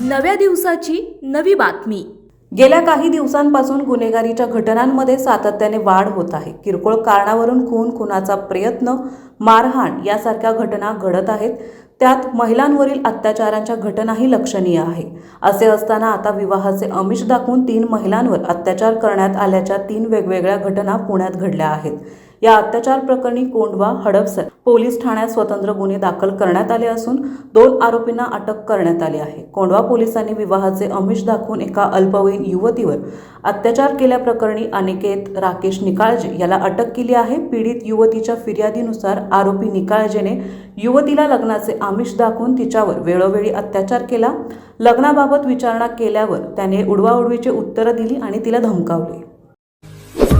नव्या दिवसाची नवी बातमी. गेल्या काही दिवसांपासून गुन्हेगारीच्या घटनांमध्ये सातत्याने वाढ होत आहे. किरकोळ कारणावरून खून खुनाचा प्रयत्न मारहाण यासारख्या घटना घडत आहेत. त्यात महिलांवरील अत्याचारांच्या घटनाही लक्षणीय आहे. असे असताना आता विवाहाचे अमिष दाखवून तीन महिलांवर अत्याचार करण्यात आल्याच्या तीन वेगवेगळ्या घटना पुण्यात घडल्या आहेत. या अत्याचार प्रकरणी कोंडवा हडपसर पोलीस ठाण्यात स्वतंत्र गुन्हे दाखल करण्यात आले असून दोन आरोपींना अटक करण्यात आली आहे. कोंडवा पोलिसांनी विवाहाचे आमिष दाखवून एका अल्पवयीन युवतीवर अत्याचार केल्याप्रकरणी अनिकेत राकेश निकाळजे याला अटक केली आहे. पीडित युवतीच्या फिर्यादीनुसार आरोपी निकाळजेने युवतीला लग्नाचे आमिष दाखवून तिच्यावर वेळोवेळी अत्याचार केला. लग्नाबाबत विचारणा केल्यावर त्याने उडवाउडवीचे उत्तरं दिली आणि तिला धमकावले.